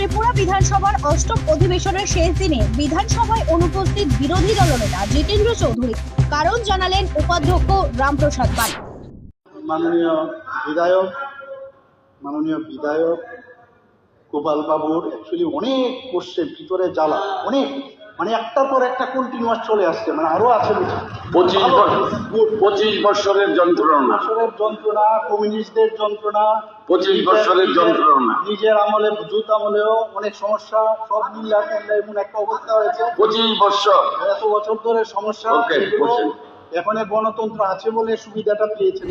ত্রিপুরা বিধানসভার অষ্টম অধিবেশনের শেষ দিনে বিধানসভায় অনুপস্থিত বিরোধী দলনেতা জিতেন্দ্র চৌধুরী। কারণ জানালেন উপাধ্যক্ষ রামপ্রসাদ পাল। মাননীয় বিধায়ক মাননীয় বিধায়ক গোপাল বাবুর অ্যাকচুয়ালি অনেক কোশ্চেন ভিতরে জ্বালা অনেক। মানে একটার পর একটা কন্টিনিউয়াস চলে আসছে মানে আরও আছে পঁচিশ পঁচিশ বৎসরের যন্ত্রণা। বছরের যন্ত্রণা কমিউনিস্টদের যন্ত্রণা পঁচিশ নিজের- বছরের যন্ত্রণা। নিজের আমলে জুত আমলেও অনেক সমস্যা সব মিলিয়ে এমন একটা অবস্থা হয়েছে পঁচিশ বৎসর এত বছর ধরে সমস্যা। এখন গণতন্ত্র আছে বলে সুবিধাটা পেয়েছেন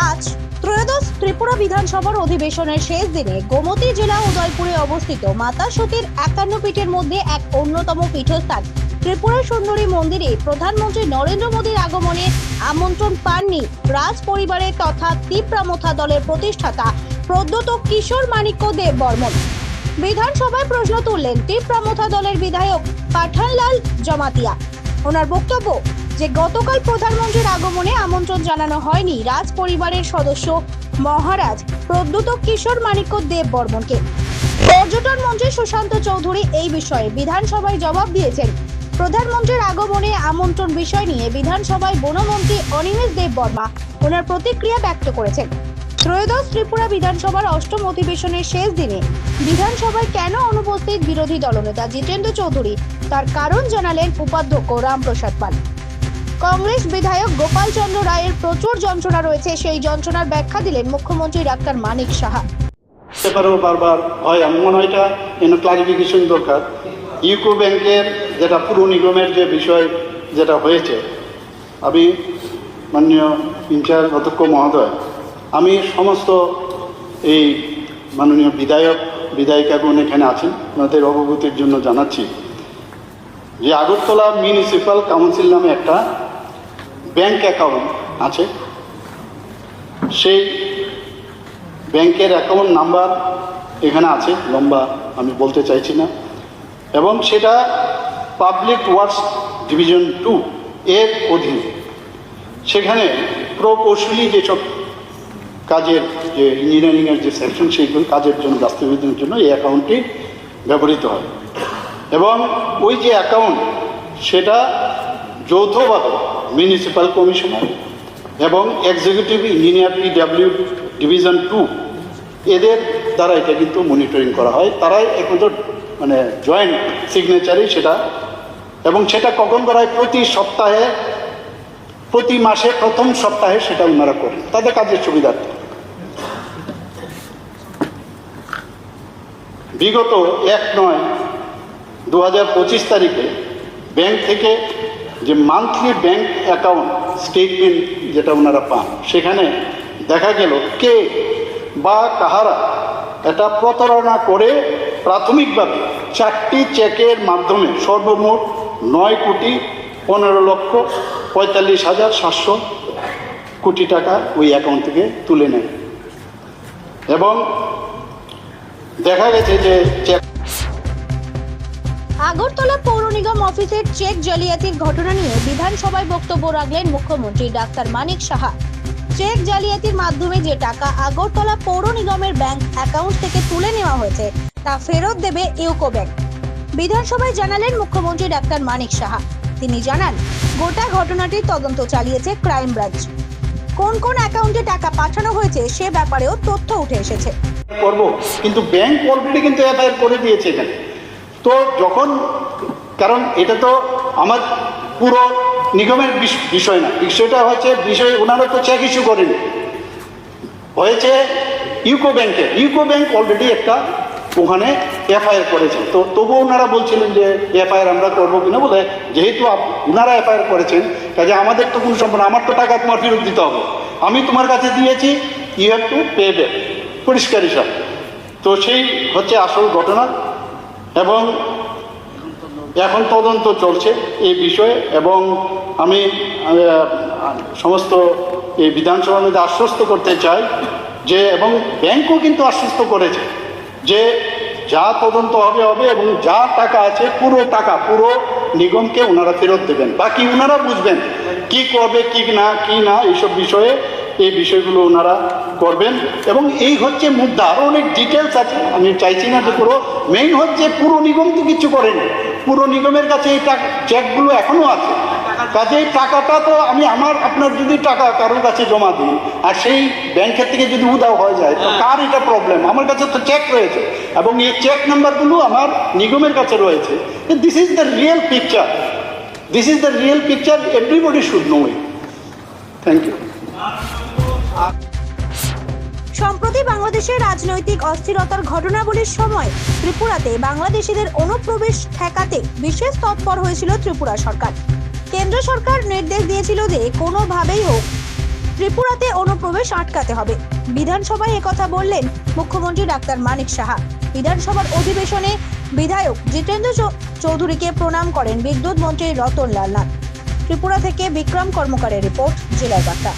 আজ ত্রয়োদশ ত্রিপুরা বিধানসভার অধিবেশনের শেষ দিনে গোমতী জেলা উদয়পুরে অবস্থিত মাতা সতীর একান্ন পীঠের মধ্যে এক অন্যতম পীঠস্থান ত্রিপুরা সুন্দরী মন্দিরে প্রধানমন্ত্রী নরেন্দ্র মোদীর আগমনে আমন্ত্রণ পাননি রাজ পরিবারের তথা তীব্রামথা দলের প্রতিষ্ঠাতা প্রদ্যত কিশোর মাণিক্য দেব বর্মন। বিধানসভায় প্রশ্ন তুললেন তীব্রামথা দলের বিধায়ক পাঠানলাল জমাতিয়া। ওনার বক্তব্য, যে গতকাল প্রধানমন্ত্রীর আগমনে আমন্ত্রণ জানানো হয়নি রাজ পরিবারের সদস্য মহারাজ প্রদ্যুত কিশোর মাণিক্য দেব বর্মনকে। পর্যটন মন্ত্রী সুশান্ত চৌধুরী এই বিষয়ে বিধানসভায় জবাব দিয়েছেন প্রধানমন্ত্রীর আগমনে আমন্ত্রণ বিষয় নিয়ে বিধানসভায় বনমন্ত্রী অনিমেষ দেব বর্মা ওনার প্রতিক্রিয়া ব্যক্ত করেছেন। ত্রয়োদশ ত্রিপুরা বিধানসভার অষ্টম অধিবেশনের শেষ দিনে বিধানসভায় কেন অনুপস্থিত বিরোধী দলনেতা জিতেন্দ্র চৌধুরী? তার কারণ জানালেন উপাধ্যক্ষ রামপ্রসাদ পাল। কংগ্রেস বিধায়ক গোপাল চন্দ্র রায়ের প্রচুর যন্ত্রণা রয়েছে, সেই যন্ত্রণার ব্যাখ্যা দিলেন মুখ্যমন্ত্রী ডাক্তার মানিক সাহা। বারবার হয় মনে হয় এটা ক্লারিফিকেশন দরকার। ইউকো ব্যাংকের যেটা পুর নিগমের যে বিষয় যেটা হয়েছে, আমি মাননীয় ইনচার্জ অধ্যক্ষ মহোদয়, আমি সমস্ত এই মাননীয় বিধায়ক, বিধায়িকাগণ এখানে আছেন, ওনাদের অবগতির জন্য জানাচ্ছি যে আগরতলা মিউনিসিপ্যাল কাউন্সিল নামে একটা ব্যাংক অ্যাকাউন্ট আছে। সেই ব্যাংকের অ্যাকাউন্ট নাম্বার এখানে আছে, লম্বা আমি বলতে চাইছি না। এবং সেটা পাবলিক ওয়ার্কস ডিভিশন টু এর অধীনে। সেখানে প্রকৌশলী যেসব কাজের যে ইঞ্জিনিয়ারিংয়ের যে সেকশন সেইগুলো কাজের জন্য, বাস্তবায়নের জন্য এই অ্যাকাউন্টটি ব্যবহৃত হয়। এবং ওই যে অ্যাকাউন্ট সেটা যৌথভাবে মিউনিসিপ্যাল কমিশনার এবং executive engineer PWD division two এদের দ্বারা এটা কিন্তু মনিটরিং করা হয়। তারাই একমাত্র মানে জয়েন্ট সিগনেচারই সেটা এবং সেটা কখন করা হয়? প্রতি সপ্তাহে, প্রতি মাসে প্রথম সপ্তাহে সেটা ওনারা করেন। তাদের কাজের সুবিধার্থে। বিগত এক নয় দু পঁচিশ তারিখে ব্যাংক থেকে যে মান্থলি ব্যাংক অ্যাকাউন্ট স্টেটমেন্ট যেটা ওনারা পান, সেখানে দেখা গেল কে বা কাহারা এটা প্রতারণা করে প্রাথমিকভাবে চারটি চেকের মাধ্যমে সর্বমোট নয় কোটি পনেরো লক্ষ পঁয়তাল্লিশ হাজার সাতশো কোটি টাকা ওই অ্যাকাউন্ট থেকে তুলে নেয়। এবং দেখা গেছে যে আগরতলা পৌর নিগম অফিসের চেক জালিয়াতির ঘটনা নিয়ে বিধানসভায় বক্তব্য রাখলেন মুখ্যমন্ত্রী ডাক্তার মানিক সাহা। চেক জালিয়াতির মাধ্যমে যে টাকা আগরতলা পৌর নিগমের ব্যাংক অ্যাকাউন্ট থেকে তুলে নেওয়া হয়েছে, তা ফেরত দেবে ইউকো ব্যাংক। বিধানসভায় জানালেন মুখ্যমন্ত্রী ডাক্তার মানিক সাহা। তিনি জানান, গোটা ঘটনাটির তদন্ত চালিয়েছে ক্রাইম ব্রাঞ্চ। কোন কোন অ্যাকাউন্টে টাকা পাঠানো হয়েছে সে ব্যাপারেও তথ্য উঠে এসেছে। করব, কিন্তু ব্যাংক অলরেডি কিন্তু এফআইআর করে দিয়েছে এখানে। তো যখন, কারণ এটা তো আমার পুরো নিগমের বিষ- বিষয় না, বিষয়টা হচ্ছে বিষয়, ওনারা তো চেক ইস্যু করেনি। হয়েছে ইউকো ব্যাংকে ইউকো ব্যাংক অলরেডি একটা ওখানে এফআইআর করেছে তো তবুও ওনারা বলছিলেন যে এফআইআর আমরা করব কিনা বলে যেহেতু ওনারা এফআইআর করেছেন, কাজে আমাদের তো কোনো সম্পর্ক আমার তো টাকা তোমার ফেরত দিতে হবে। আমি তোমার কাছে দিয়েছি you have to pay back পরিষ্কার হিসাব তো সেই হচ্ছে আসল ঘটনা এবং এখন তদন্ত চলছে এই বিষয়ে এবং আমি সমস্ত এই বিধানসভার মধ্যে আশ্বস্ত করতে চাই যে, এবং ব্যাংকও কিন্তু আশ্বস্ত করেছে। যে যা তদন্ত হবে হবে এবং যা টাকা আছে, পুরো টাকা, পুরো নিগমকে ওনারা ফেরত দেবেন। বাকি ওনারা বুঝবেন কি করবে, কি না কি না, এইসব বিষয়ে এই বিষয়গুলো ওনারা করবেন। এবং এই হচ্ছে মুদ্রা। আরও অনেক ডিটেলস আছে, আমি চাইছি না যে পুরো। মেইন হচ্ছে পুরো নিগম তো কিছু করেনি। পুরো নিগমের কাছে এই চেকগুলো এখনও আছে। কাজে টাকাটা তো আমি আমার, আপনার যদি টাকা কারোর কাছে জমা দিই, আর সেই ব্যাংকের থেকে যদি উদাও হয়ে যায়, তো কার এটা প্রবলেম আমার কাছে তো চেক রয়েছে। এবং এই চেক নাম্বারগুলো আমার নিগমের কাছে রয়েছে। This is the real picture this is the real picture everybody should know it thank you সম্প্রতি বাংলাদেশের রাজনৈতিক অস্থিরতার ঘটনাবলীর সময় ত্রিপুরাতে বাংলাদেশিদের অনুপ্রবেশ ঠেকাতে বিশেষ তৎপর হয়েছিল ত্রিপুরা সরকার। কেন্দ্র সরকার নির্দেশ দিয়েছিল যে কোনোভাবেই হোক ত্রিপুরাতে অনুপ্রবেশ আটকাতে হবে। বিধানসভায় একথা বললেন মুখ্যমন্ত্রী ডাক্তার মানিক সাহা। বিধানসভার অধিবেশনে বিধায়ক জিতেন্দ্র চৌধুরীকে প্রণাম করেন বিদ্যুৎ মন্ত্রী রতন লাল নাথ। ত্রিপুরা থেকে বিক্রম কর্মকারের রিপোর্ট জেলার বার্তা।